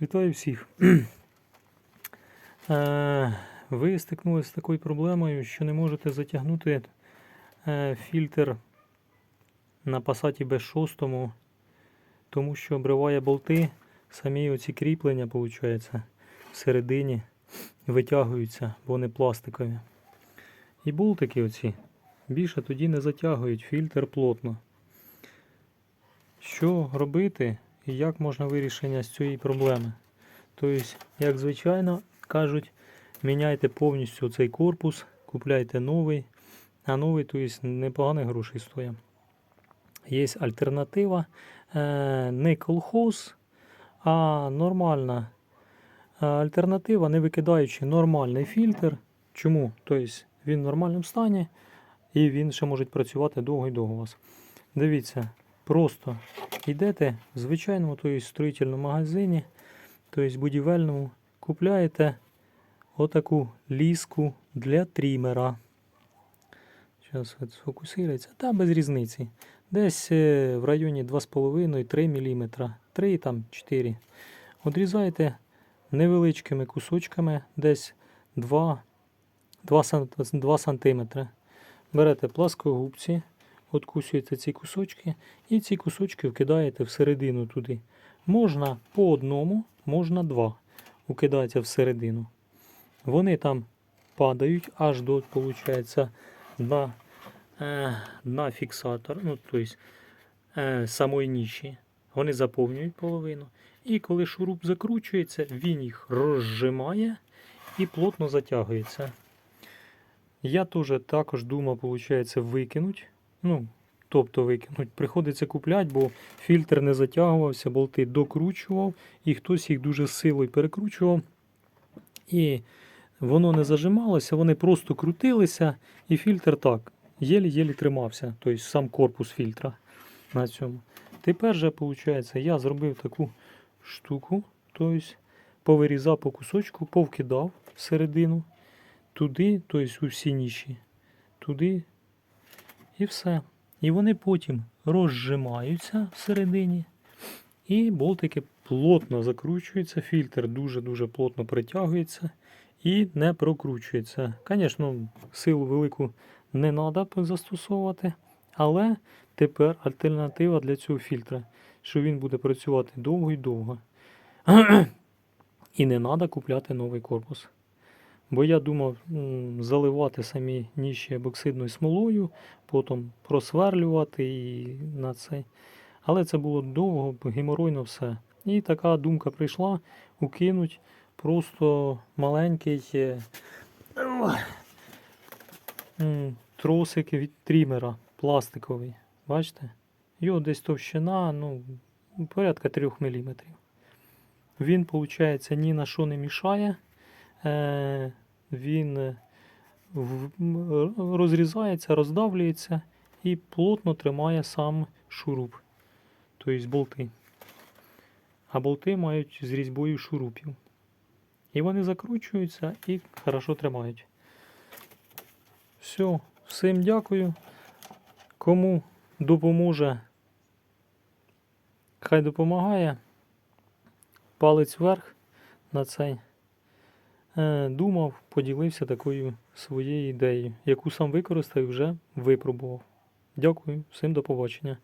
Вітаю всіх. Е, Ви стикнулися з такою проблемою, що не можете затягнути е, фільтр на Passat B6, тому що обриває болти, самі оці кріплення, виходить, всередині витягуються, бо вони пластикові. І болтики оці більше тоді не затягують фільтр плотно. Що робити і як можна вирішення з цієї проблеми? Тобто, як звичайно кажуть, міняйте повністю цей корпус, купляйте новий, а новий, тобто, непоганих грошей стоїть. Є альтернатива, е, не колхоз, а нормальна е, альтернатива, не викидаючи нормальний фільтр. Чому? Тобто він в нормальному стані і він ще може працювати довго і довго у вас. Дивіться, просто йдете в звичайному тобто, строїтельному магазині, тобто будівельному, купляєте отаку ліску для трімера. Зараз сфокусується. Та без різниці. Десь е, в районі 2,5-3 мм. 3 там 4. Одрізаєте невеличкими кусочками, десь 2, 2, 2 см. Берете пласкогубці, откусуєте ці кусочки і ці кусочки вкидаєте всередину туди. Можна по одному, можна два. Укидається всередину. Вони там падають аж до, виходить, на, е, на фіксатор, ну, тобто самої ніші. Вони заповнюють половину. І коли шуруп закручується, він їх розжимає і плотно затягується. Я теж також думав, виходить, викинуть. Ну, тобто викинуть. Приходиться купляти, бо фільтр не затягувався, болти докручував, і хтось їх дуже силою перекручував. І воно не зажималося, вони просто крутилися, і фільтр так, єлі-єлі тримався, тобто сам корпус фільтра на цьому. Тепер же, виходить, я зробив таку штуку, тобто повирізав по кусочку, повкидав всередину, туди, тобто у всі ніші, туди і все. І вони потім розжимаються всередині, і болтики плотно закручуються, фільтр дуже-дуже плотно притягується і не прокручується. Звісно, силу велику не треба застосовувати, але тепер альтернатива для цього фільтра, що він буде працювати довго і довго. І не треба купляти новий корпус. Бо я думав заливати самі ніші боксидною смолою, потім просверлювати і на цей. Але це було довго, геморойно все. І така думка прийшла укинуть просто маленький е, тросик від трімера пластиковий. Бачите? Його десь товщина, ну, порядка 3 мм. Він, виходить, ні на що не мішає. Е, він е, розрізається, роздавлюється і плотно тримає сам шуруп, тобто болти. А болти мають з різьбою шурупів. І вони закручуються і хорошо тримають. Все, всім дякую. Кому допоможе, хай допомагає. Палець вверх на цей. Е, Думав, поділився такою своєю ідеєю, яку сам використав і вже випробував. Дякую, всім до побачення.